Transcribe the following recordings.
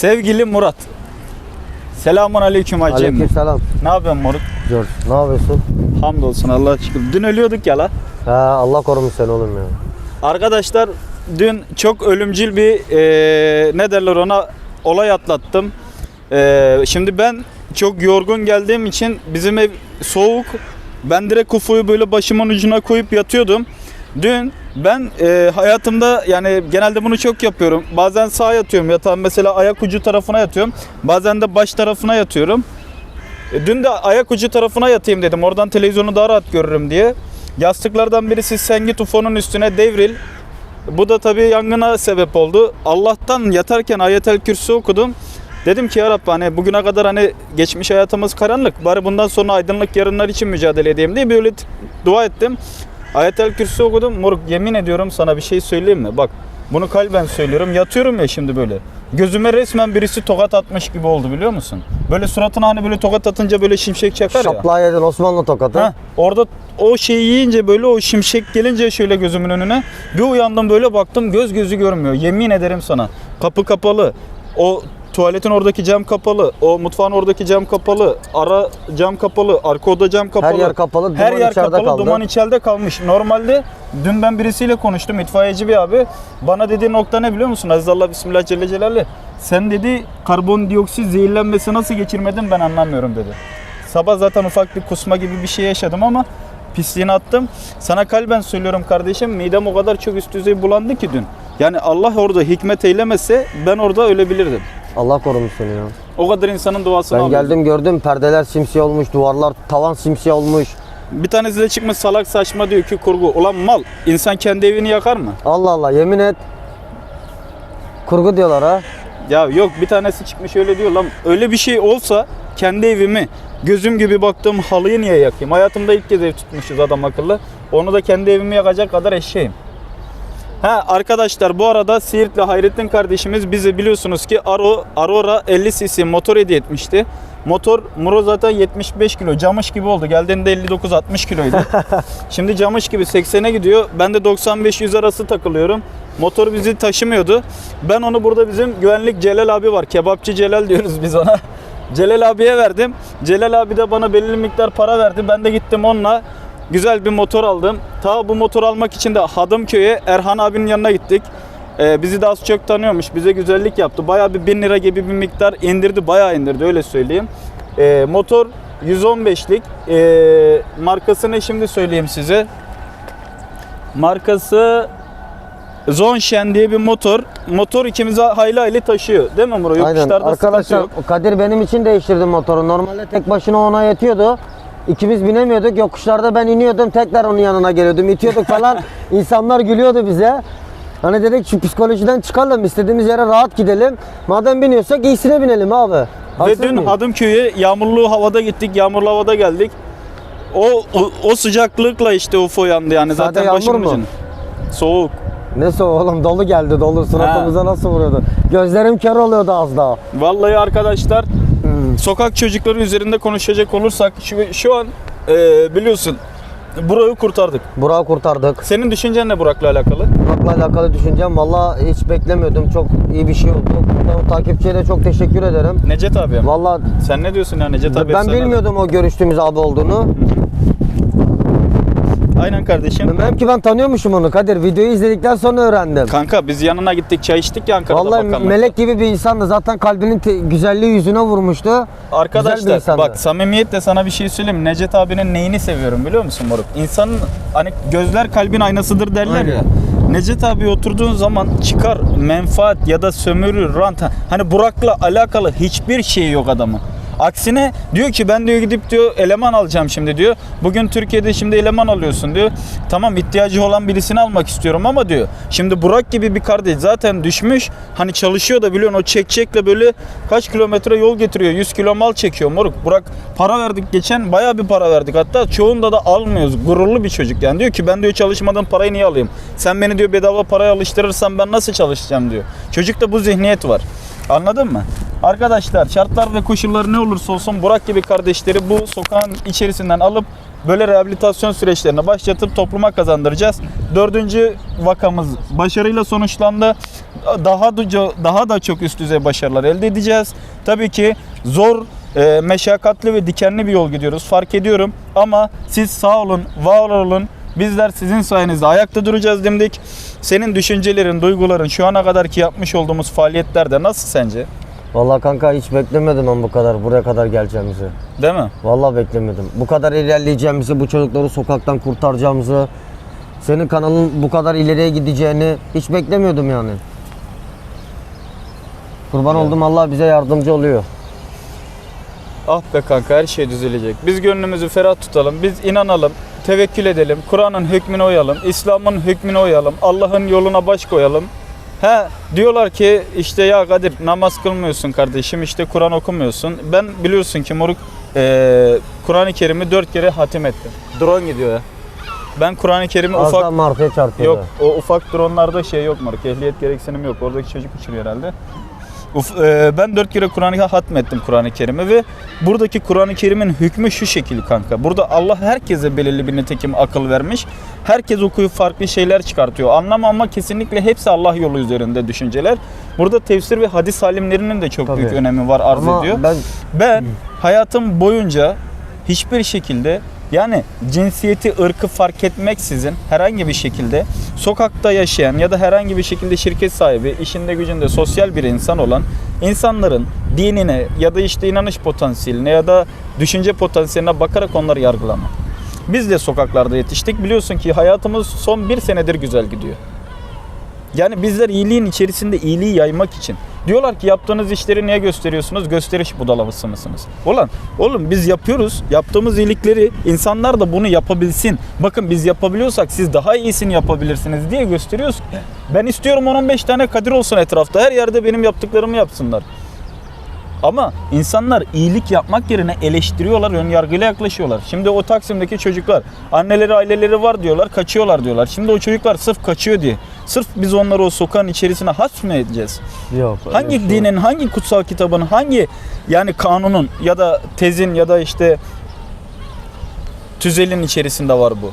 Sevgili Murat. Selamun aleyküm hacı emmi. Aleykümselam. Ne yapıyorsun moruk? George. Ne yapıyorsun? Hamdolsun Allah'a şükür. Dün ölüyorduk ya la. Ha, Allah korumuş seni oğlum ya. Arkadaşlar dün çok ölümcül bir eee, ne derler ona olay atlattım. Eee, şimdi ben çok yorgun geldiğim için bizim ev soğuk. Ben direkt kufuyu böyle başımın ucuna koyup yatıyordum. Dün ben eee, hayatımda yani genelde bunu çok yapıyorum. Bazen sağa yatıyorum yatağın mesela ayak ucu tarafına yatıyorum. Bazen de baş tarafına yatıyorum. E, Dün de ayak ucu tarafına yatayım dedim. Oradan televizyonu daha rahat görürüm diye. Yastıklardan birisi sen git UFO'nun üstüne devril. Bu da tabii yangına sebep oldu. Allah'tan yatarken ayetel kürsü okudum. Dedim ki ya Rabbi hani bugüne kadar hani geçmiş hayatımız karanlık. Bari bundan sonra aydınlık yarınlar için mücadele edeyim diye böyle dua ettim. Ayetel kürsü okudum. Moruk yemin ediyorum sana bir şey söyleyeyim mi? Bak bunu kalben söylüyorum. Yatıyorum ya şimdi böyle. Gözüme resmen birisi tokat atmış gibi oldu biliyor musun? Böyle suratına hani böyle tokat atınca böyle şimşek çakar ya. Şaplığa yedin Osmanlı tokatı. Ha, orada o şeyi yiyince böyle o şimşek gelince şöyle gözümün önüne bir uyandım böyle baktım göz gözü görmüyor. Yemin ederim sana. Kapı kapalı. O tuvaletin oradaki cam kapalı. O mutfağın oradaki cam kapalı. Ara cam kapalı. Arka oda cam kapalı. yer kapalı, Her duman yer içeride kapalı. kaldı. Duman içeride kalmış. Normalde dün ben birisiyle konuştum. itfaiyeci bir abi. Bana dediği nokta ne biliyor musun? Aziz Allah Bismillah Celle Celaluhu. Sen dedi karbondioksit zehirlenmesi nasıl geçirmedin ben anlamıyorum dedi. Sabah zaten ufak bir kusma gibi bir şey yaşadım ama pisliğini attım. Sana kalben söylüyorum kardeşim midem o kadar çok üst düzey bulandı ki dün. Yani Allah orada hikmet eylemese ben orada ölebilirdim. Allah korumuş seni ya. O kadar insanın duasını Ben aldım. geldim gördüm perdeler simsiyah olmuş, duvarlar tavan simsiyah olmuş. Bir tanesi de çıkmış salak saçma diyor ki kurgu. Ulan mal insan kendi evini yakar mı? Allah Allah yemin et. Kurgu diyorlar ha. Ya yok bir tanesi çıkmış öyle diyor lan. Öyle bir şey olsa kendi evimi gözüm gibi baktığım halıyı niye yakayım? Hayatımda ilk kez ev tutmuşuz adam akıllı. Onu da kendi evimi yakacak kadar eşeğim. Ha arkadaşlar bu arada Siirtli Hayrettin kardeşimiz bize biliyorsunuz ki Aro, Aurora 50 cc motor hediye etmişti. Motor Muro zaten 75 kilo camış gibi oldu. Geldiğinde 59-60 kiloydu. Şimdi camış gibi 80'e gidiyor. Ben de 95-100 arası takılıyorum. Motor bizi taşımıyordu. Ben onu burada bizim güvenlik Celal abi var. Kebapçı Celal diyoruz biz ona. Celal abiye verdim. Celal abi de bana belirli miktar para verdi. Ben de gittim onunla güzel bir motor aldım. Ta bu motor almak için de Hadımköy'e Erhan abinin yanına gittik. Ee, bizi az çok tanıyormuş. Bize güzellik yaptı. Bayağı bir 1000 lira gibi bir miktar indirdi. Bayağı indirdi öyle söyleyeyim. Ee, motor 115'lik. Ee, markasını şimdi söyleyeyim size. Markası Zonshen diye bir motor. Motor ikimize hayli hayli taşıyor. Değil mi Muro? Aynen. Arkadaşlar. Kadir benim için değiştirdi motoru. Normalde tek başına ona yetiyordu. İkimiz binemiyorduk. Yokuşlarda ben iniyordum. Tekrar onun yanına geliyordum. İtiyorduk falan. İnsanlar gülüyordu bize. Hani dedik şu psikolojiden çıkalım. istediğimiz yere rahat gidelim. Madem biniyorsak iyisine binelim abi. Ve Haksız dün mıyım? Hadımköy'e yağmurlu havada gittik. Yağmurlu havada geldik. O, o, o sıcaklıkla işte UFO yandı yani. Sade Zaten yağmur başımın mu? ucunda. Soğuk. Ne so oğlum dolu geldi dolu suratımıza nasıl vuruyordu. Gözlerim kör oluyordu az daha. Vallahi arkadaşlar. Sokak çocukları üzerinde konuşacak olursak şu, şu an e, biliyorsun burayı kurtardık. Burak'ı kurtardık. Senin düşüncen ne Burak'la alakalı? Burak'la alakalı düşüncem valla hiç beklemiyordum. Çok iyi bir şey oldu. Buradan takipçiye de çok teşekkür ederim. Necet abi. Valla Sen ne diyorsun ya Necet abi? ben bilmiyordum o görüştüğümüz abi olduğunu. Aynen kardeşim. Hem ki ben tanıyormuşum onu Kadir. Videoyu izledikten sonra öğrendim. Kanka biz yanına gittik çay içtik ya Ankara'da Vallahi bakanlıkta. melek gibi bir insandı. Zaten kalbinin te- güzelliği yüzüne vurmuştu. Güzel bir Arkadaşlar insandı. bak samimiyetle sana bir şey söyleyeyim. Necet abinin neyini seviyorum biliyor musun moruk? İnsanın hani gözler kalbin aynasıdır derler Aynen. ya. Necet abi oturduğun zaman çıkar menfaat ya da sömürü, rant hani Burak'la alakalı hiçbir şey yok adamın. Aksine diyor ki ben diyor gidip diyor eleman alacağım şimdi diyor. Bugün Türkiye'de şimdi eleman alıyorsun diyor. Tamam ihtiyacı olan birisini almak istiyorum ama diyor. Şimdi Burak gibi bir kardeş zaten düşmüş. Hani çalışıyor da biliyorsun o çekçekle böyle kaç kilometre yol getiriyor. 100 kilo mal çekiyor moruk. Burak para verdik geçen bayağı bir para verdik. Hatta çoğunda da almıyoruz. Gururlu bir çocuk yani. Diyor ki ben diyor çalışmadan parayı niye alayım? Sen beni diyor bedava paraya alıştırırsan ben nasıl çalışacağım diyor. Çocukta bu zihniyet var. Anladın mı? Arkadaşlar şartlar ve koşullar ne olursa olsun Burak gibi kardeşleri bu sokağın içerisinden alıp böyle rehabilitasyon süreçlerine başlatıp topluma kazandıracağız. Dördüncü vakamız başarıyla sonuçlandı. daha da daha da çok üst düzey başarılar elde edeceğiz. Tabii ki zor, e, meşakkatli ve dikenli bir yol gidiyoruz. Fark ediyorum ama siz sağ olun, var olun. Bizler sizin sayenizde ayakta duracağız dimdik. Senin düşüncelerin, duyguların şu ana kadar ki yapmış olduğumuz faaliyetlerde nasıl sence? Vallahi kanka hiç beklemedim ben bu kadar buraya kadar geleceğimizi. Değil mi? Vallahi beklemedim. Bu kadar ilerleyeceğimizi, bu çocukları sokaktan kurtaracağımızı, senin kanalın bu kadar ileriye gideceğini hiç beklemiyordum yani. Kurban oldum Allah bize yardımcı oluyor. Ah be kanka her şey düzelecek. Biz gönlümüzü ferah tutalım. Biz inanalım. Tevekkül edelim. Kur'an'ın hükmüne uyalım. İslam'ın hükmüne uyalım. Allah'ın yoluna baş koyalım. He diyorlar ki işte ya Kadir namaz kılmıyorsun kardeşim işte Kur'an okumuyorsun. Ben biliyorsun ki moruk eee, Kur'an-ı Kerim'i dört kere hatim ettim. Drone gidiyor ya. Ben Kur'an-ı Kerim'i Az ufak daha martaya çarpıyordu. Yok o ufak dronlarda şey yok moruk. Ehliyet gereksinim yok. Oradaki çocuk uçuruyor herhalde. Uf, e, ben dört kere Kur'an'ı hatmettim Kur'an-ı Kerim'i ve buradaki Kur'an-ı Kerim'in hükmü şu şekil kanka. Burada Allah herkese belirli bir nitekim akıl vermiş. Herkes okuyup farklı şeyler çıkartıyor. Anlam ama kesinlikle hepsi Allah yolu üzerinde düşünceler. Burada tefsir ve hadis alimlerinin de çok Tabii. büyük önemi var arz Ama ediyor. ben Ben hayatım boyunca hiçbir şekilde yani cinsiyeti, ırkı fark etmeksizin herhangi bir şekilde sokakta yaşayan ya da herhangi bir şekilde şirket sahibi, işinde gücünde sosyal bir insan olan insanların dinine ya da işte inanış potansiyeline ya da düşünce potansiyeline bakarak onları yargılama. Biz de sokaklarda yetiştik. Biliyorsun ki hayatımız son bir senedir güzel gidiyor. Yani bizler iyiliğin içerisinde iyiliği yaymak için. Diyorlar ki yaptığınız işleri niye gösteriyorsunuz? Gösteriş budalaması mısınız? Ulan oğlum biz yapıyoruz. Yaptığımız iyilikleri insanlar da bunu yapabilsin. Bakın biz yapabiliyorsak siz daha iyisini yapabilirsiniz diye gösteriyoruz. Ben istiyorum 10-15 tane Kadir olsun etrafta. Her yerde benim yaptıklarımı yapsınlar. Ama insanlar iyilik yapmak yerine eleştiriyorlar, ön yargıyla yaklaşıyorlar. Şimdi o Taksim'deki çocuklar anneleri aileleri var diyorlar, kaçıyorlar diyorlar. Şimdi o çocuklar sırf kaçıyor diye. Sırf biz onları o sokağın içerisine hasm mı edeceğiz? yok. Hangi şey dinin, hangi kutsal kitabın, hangi yani kanunun ya da tezin ya da işte tüzelin içerisinde var bu?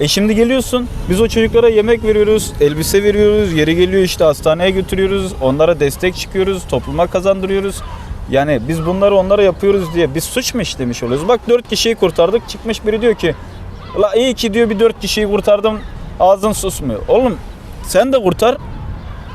E şimdi geliyorsun biz o çocuklara yemek veriyoruz, elbise veriyoruz, yeri geliyor işte hastaneye götürüyoruz, onlara destek çıkıyoruz, topluma kazandırıyoruz. Yani biz bunları onlara yapıyoruz diye biz suç mu işlemiş oluyoruz? Bak dört kişiyi kurtardık çıkmış biri diyor ki La iyi ki diyor bir dört kişiyi kurtardım ağzın susmuyor. Oğlum sen de kurtar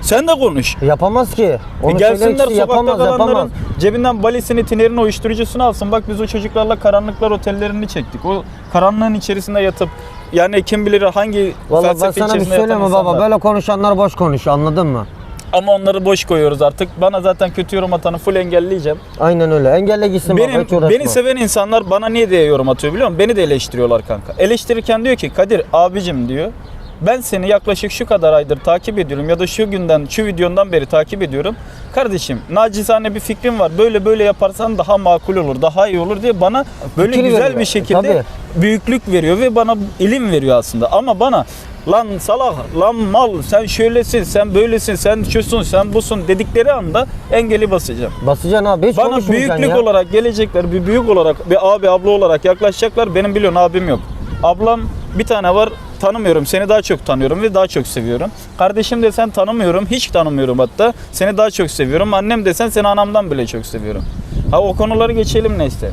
sen de konuş. Yapamaz ki. E Onu gelsinler söyleyen kişi sokakta yapamaz, kalanların yapamaz. cebinden balisini, tinerini, uyuşturucusunu alsın. Bak biz o çocuklarla karanlıklar otellerini çektik. O karanlığın içerisinde yatıp yani kim bilir hangi Vallahi ben felsefe sana bir içerisinde söyleyeyim mi baba? Böyle konuşanlar boş konuşuyor anladın mı? Ama onları boş koyuyoruz artık. Bana zaten kötü yorum atanı full engelleyeceğim. Aynen öyle. Engelle gitsin baba Benim, hiç uğraşma. beni seven insanlar bana niye diye yorum atıyor biliyor musun? Beni de eleştiriyorlar kanka. Eleştirirken diyor ki Kadir abicim diyor. Ben seni yaklaşık şu kadar aydır takip ediyorum ya da şu günden, şu videondan beri takip ediyorum. Kardeşim nacizane bir fikrim var. Böyle böyle yaparsan daha makul olur, daha iyi olur diye bana böyle Fikir güzel veriyor. bir şekilde Tabii. büyüklük veriyor ve bana ilim veriyor aslında. Ama bana lan salak, lan mal, sen şöylesin, sen böylesin, sen şusun, sen busun dedikleri anda engeli basacağım. Basacaksın abi hiç Bana konuşmayacaksın büyüklük ya. olarak gelecekler, bir büyük olarak, bir abi abla olarak yaklaşacaklar. Benim biliyorsun abim yok. Ablam bir tane var, tanımıyorum. Seni daha çok tanıyorum ve daha çok seviyorum. Kardeşim desen tanımıyorum, hiç tanımıyorum hatta. Seni daha çok seviyorum. Annem desen seni anamdan bile çok seviyorum. Ha o konuları geçelim neyse.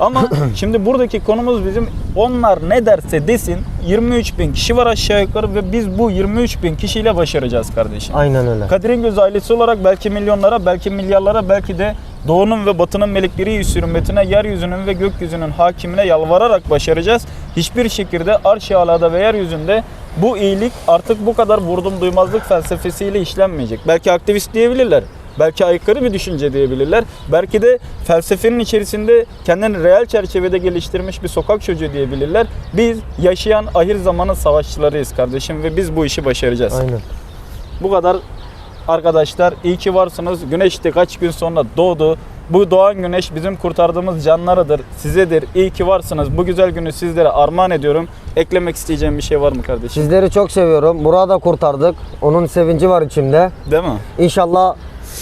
Ama şimdi buradaki konumuz bizim onlar ne derse desin 23 bin kişi var aşağı yukarı ve biz bu 23 bin kişiyle başaracağız kardeşim. Aynen öyle. Kadir'in göz ailesi olarak belki milyonlara, belki milyarlara, belki de doğunun ve batının melekleri hürmetine, yeryüzünün ve gökyüzünün hakimine yalvararak başaracağız. Hiçbir şekilde arş-ı alada ve yeryüzünde bu iyilik artık bu kadar vurdum duymazlık felsefesiyle işlenmeyecek. Belki aktivist diyebilirler. Belki aykırı bir düşünce diyebilirler. Belki de felsefenin içerisinde kendini reel çerçevede geliştirmiş bir sokak çocuğu diyebilirler. Biz yaşayan ahir zamanın savaşçılarıyız kardeşim ve biz bu işi başaracağız. Aynen. Bu kadar arkadaşlar iyi ki varsınız. Güneş de kaç gün sonra doğdu. Bu doğan güneş bizim kurtardığımız canlarıdır, sizedir. İyi ki varsınız. Bu güzel günü sizlere armağan ediyorum. Eklemek isteyeceğim bir şey var mı kardeşim? Sizleri çok seviyorum. Burak'ı da kurtardık. Onun sevinci var içimde. Değil mi? İnşallah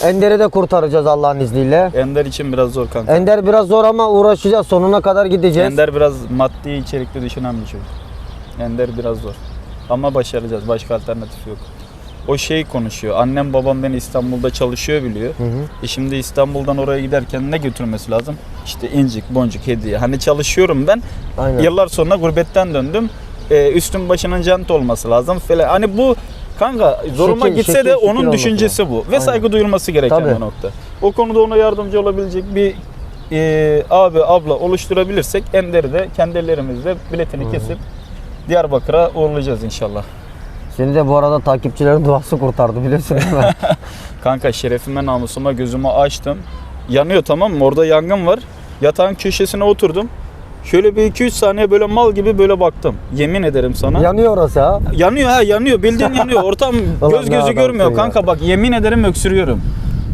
Ender'i de kurtaracağız Allah'ın izniyle. Ender için biraz zor kanka. Ender biraz zor ama uğraşacağız. Sonuna kadar gideceğiz. Ender biraz maddi içerikli düşünen bir çocuk. Ender biraz zor. Ama başaracağız. Başka alternatif yok. o şey konuşuyor. Annem babam beni İstanbul'da çalışıyor biliyor. Hı hı. E şimdi İstanbul'dan oraya giderken ne götürmesi lazım? İşte incik, boncuk, hediye. Hani çalışıyorum ben. Aynen. Yıllar sonra gurbetten döndüm. E, üstüm başının cent olması lazım falan. Hani bu kanka zoruma Şekil, gitse şekil, de şekil onun olması düşüncesi bu. Ve Aynen. saygı duyulması gereken Tabii. bir nokta. O konuda ona yardımcı olabilecek bir e, abi abla oluşturabilirsek Ender'i de kendi ellerimizle biletini kesip Diyarbakır'a uğurlayacağız inşallah. Seni de bu arada takipçilerin duası kurtardı biliyorsun değil mi? Kanka şerefime namusuma gözümü açtım. Yanıyor tamam mı? Orada yangın var. Yatağın köşesine oturdum. Şöyle bir 2-3 saniye böyle mal gibi böyle baktım. Yemin ederim sana. Yanıyor orası ha. yanıyor ha yanıyor. Bildiğin yanıyor. Ortam göz gözü görmüyor ya. kanka bak yemin ederim öksürüyorum.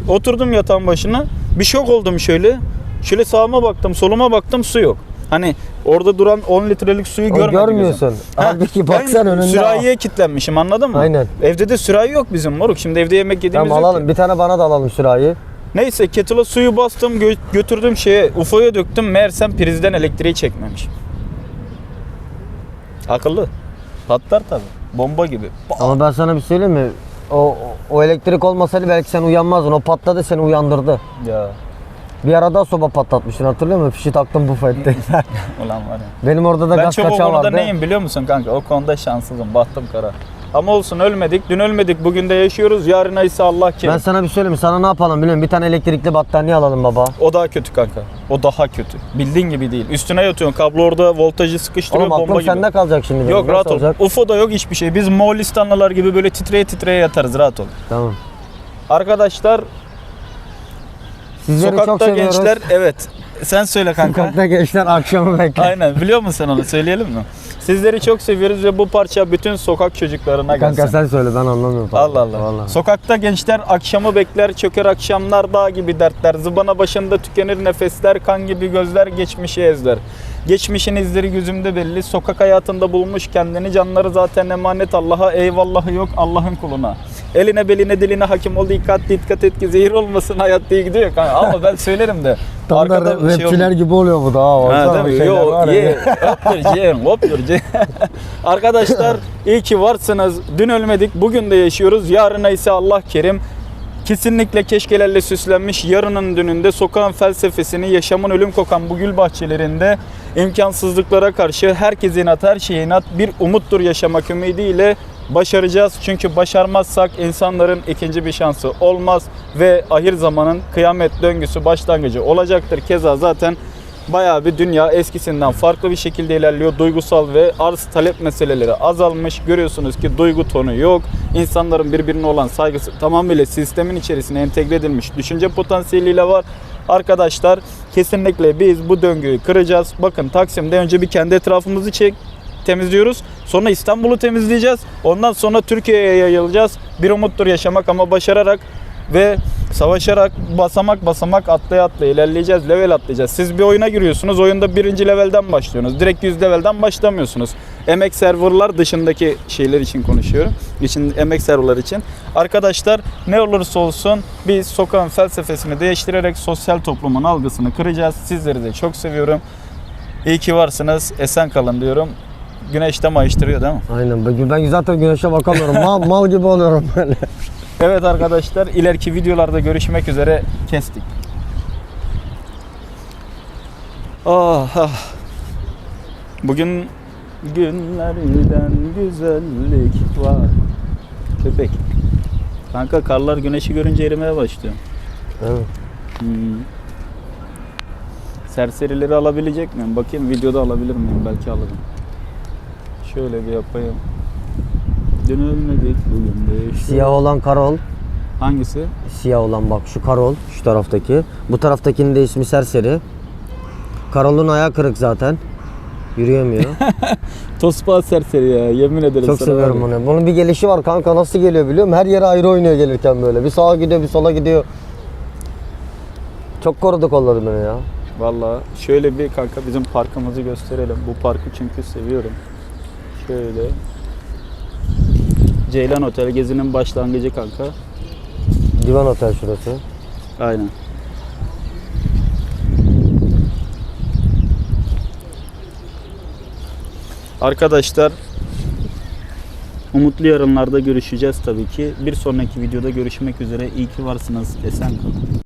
Oturdum yatağın başına. Bir şok oldum şöyle. Şöyle sağıma baktım, soluma baktım su yok. Hani orada duran 10 litrelik suyu görmedim. görmüyorsun. Halbuki baksan ben önünde. Sürahiye kilitlenmişim anladın mı? Aynen. Evde de sürahi yok bizim moruk. Şimdi evde yemek yediğimiz Tamam yok alalım. ki. Bir tane bana da alalım sürahi. Neyse kettle'a suyu bastım gö- götürdüm şeye UFO'ya döktüm meğersem prizden elektriği çekmemiş. Akıllı. Patlar tabi. Bomba gibi. Ama ben sana bir söyleyeyim mi? O, o elektrik olmasaydı belki sen uyanmazdın. O patladı seni uyandırdı. Ya Bir ara daha soba patlatmıştın hatırlıyor musun? Fişi taktım buf etti. ulan var ya. Benim orada da Ben gaz çok o kaçağı konuda vardı. neyim biliyor musun kanka? O konuda şanssızım. Bahtım kara. Ama olsun ölmedik. Dün ölmedik. Bugün de yaşıyoruz. Yarına ise Allah kerim. Ben sana bir söyleyeyim mi? Sana ne yapalım biliyor musun? Bir tane elektrikli battaniye alalım baba. O daha kötü kanka. O daha kötü. Bildiğin gibi değil. Üstüne yatıyorsun. Kablo orada voltajı sıkıştırıyor Oğlum bomba aklım gibi. sende kalacak şimdi. benim. Yok Nasıl rahat ol. olacak? UFO'da yok hiçbir şey. Biz Moğolistanlılar gibi böyle titreye titreye yatarız. Rahat ol. Tamam. Arkadaşlar Sizleri çok sokakta seviyoruz. gençler evet. Sen söyle kanka. Sokakta gençler akşamı bekler. Aynen biliyor musun sen onu söyleyelim mi? Sizleri çok seviyoruz ve bu parça bütün sokak çocuklarına gelsin. Kanka sen söyle ben anlamıyorum. Allah Allah. Vallahi. Sokakta gençler akşamı bekler, çöker akşamlar dağ gibi dertler. Zıbana başında tükenir nefesler, kan gibi gözler geçmişi ezler. Geçmişin izleri gözümde belli. Sokak hayatında bulmuş kendini canları zaten emanet Allah'a eyvallahı yok Allah'ın kuluna. Eline beline diline hakim ol dikkat dikkat et ki zehir olmasın hayat diye gidiyor kanka. Ama ben söylerim de. Tam da şey rapçiler olmaz. gibi oluyor bu da. Ha, Ha, değil mi? Yo, ye. Cem, hoptur Cem. Arkadaşlar iyi ki varsınız. Dün ölmedik, bugün de yaşıyoruz. Yarına ise Allah kerim. Kesinlikle keşkelerle süslenmiş yarının dününde sokağın felsefesini yaşamın ölüm kokan bu gül bahçelerinde imkansızlıklara karşı herkes inat her şeye inat bir umuttur yaşamak ümidiyle başaracağız. Çünkü başarmazsak insanların ikinci bir şansı olmaz ve ahir zamanın kıyamet döngüsü başlangıcı olacaktır. Keza zaten bayağı bir dünya eskisinden farklı bir şekilde ilerliyor. Duygusal ve arz talep meseleleri azalmış. Görüyorsunuz ki duygu tonu yok. İnsanların birbirine olan saygısı tamamıyla sistemin içerisine entegre edilmiş. Düşünce potansiyeliyle var. Arkadaşlar kesinlikle biz bu döngüyü kıracağız. Bakın Taksim'de önce bir kendi etrafımızı çek temizliyoruz. Sonra İstanbul'u temizleyeceğiz. Ondan sonra Türkiye'ye yayılacağız. Bir umuttur yaşamak ama başararak ve savaşarak basamak basamak atlaya atlaya ilerleyeceğiz. Level atlayacağız. Siz bir oyuna giriyorsunuz. Oyunda birinci levelden başlıyorsunuz. Direkt 100 levelden başlamıyorsunuz. Emek serverlar dışındaki şeyler için konuşuyorum. İçin emek serverlar için. Arkadaşlar ne olursa olsun biz sokağın felsefesini değiştirerek sosyal toplumun algısını kıracağız. Sizleri de çok seviyorum. İyi ki varsınız. Esen kalın diyorum. Güneş de mayıştırıyor değil mi? Aynen. Ben ben zaten güneşe bakamıyorum. mal, mal gibi oluyorum böyle. Evet arkadaşlar ileriki videolarda görüşmek üzere kestik. Ah, ah. Bugün günlerden güzellik var. Köpek. Kanka karlar güneşi görünce erimeye başlıyor. Evet. Hmm. Serserileri alabilecek miyim? Bakayım videoda alabilir miyim? Belki alırım. Şöyle bir yapayım. Dün ölmedik bugün de yaşıyoruz. Siyah olan Karol. Hangisi? Siyah olan bak şu Karol şu taraftaki. Bu taraftakinin de ismi Serseri. Karol'un ayağı kırık zaten. Yürüyemiyor. Tospa serseri ya yemin ederim Çok sana seviyorum onu. Bunun bir gelişi var kanka nasıl geliyor biliyor musun? Her yere ayrı oynuyor gelirken böyle. Bir sağa gidiyor bir sola gidiyor. Çok korudu kolladı beni ya. Valla şöyle bir kanka bizim parkımızı gösterelim. Bu parkı çünkü seviyorum. Şöyle. Ceylan Otel gezinin başlangıcı kanka. Divan otel şurası. Aynen. Arkadaşlar Umutlu yarınlarda görüşeceğiz tabii ki. Bir sonraki videoda görüşmek üzere. İyi ki varsınız. Esen kalın.